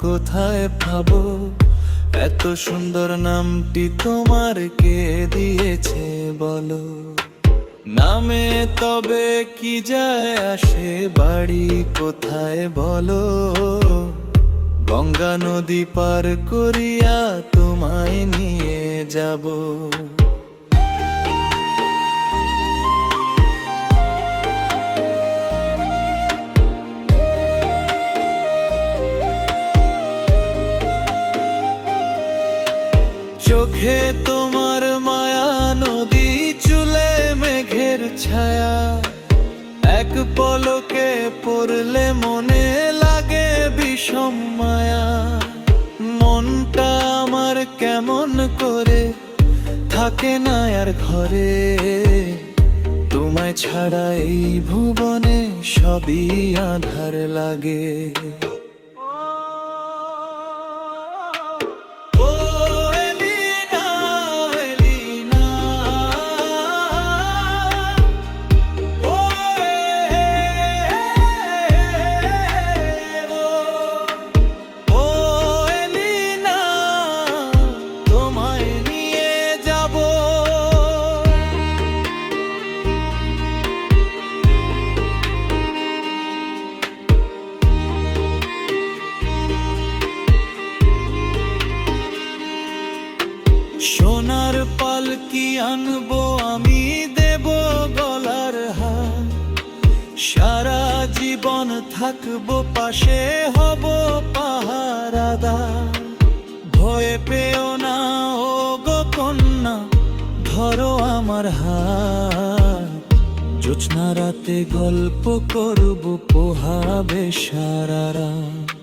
কোথায় পাবো এত সুন্দর নামটি তোমার কে দিয়েছে বলো? নামে তবে কি যায় আসে? বাড়ি কোথায় বলো? গঙ্গা নদী পার করিয়া তোমায় নিয়ে যাব। চোখে তোমার মায়া নদী চুলে মেঘের ছায়া। এক পলকে পড়লে মনে লাগে বিষম মায়া। মনটা আমার কেমন করে থাকে না আর ঘরে। তোমায় ছাড়া এই ভুবনে সবই আধার লাগে। সোনার পালকি আনব আমি দেব গলার হার? সারা জীবন থাকব পাশে হব পাহারাদা ভয় পেও না, ও গো কন্যা, ধরো আমার হাত জোৎস্না রাতে গল্প করব পোহাবে সারা রাত।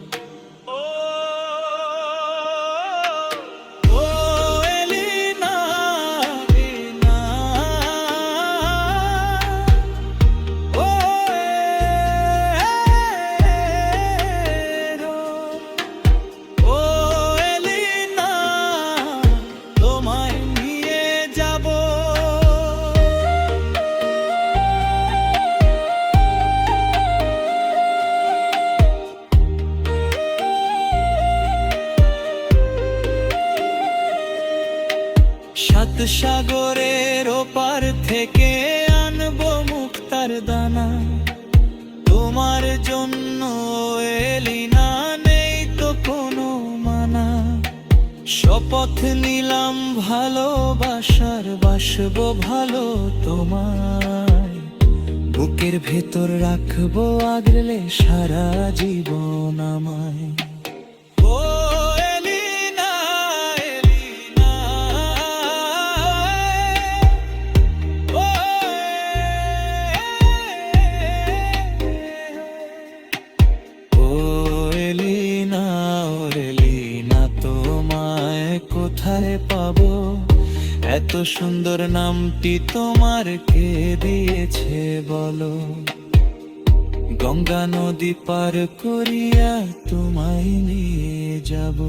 সাত সাগরের ওপার থেকে আনব মুক্তার দানা। তোমার জন্য এলিনা নেই তো কোনো মানা। শপথ নিলাম ভালোবাসার, বাসবো ভালো তোমায়। বুকের ভেতর রাখব আগলে সারা জীবন আমায়। পাবো। এত সুন্দর নামটি তোমার কে দিয়েছে বলো? গঙ্গা নদী পার করিয়া তোমায় নিয়ে যাব।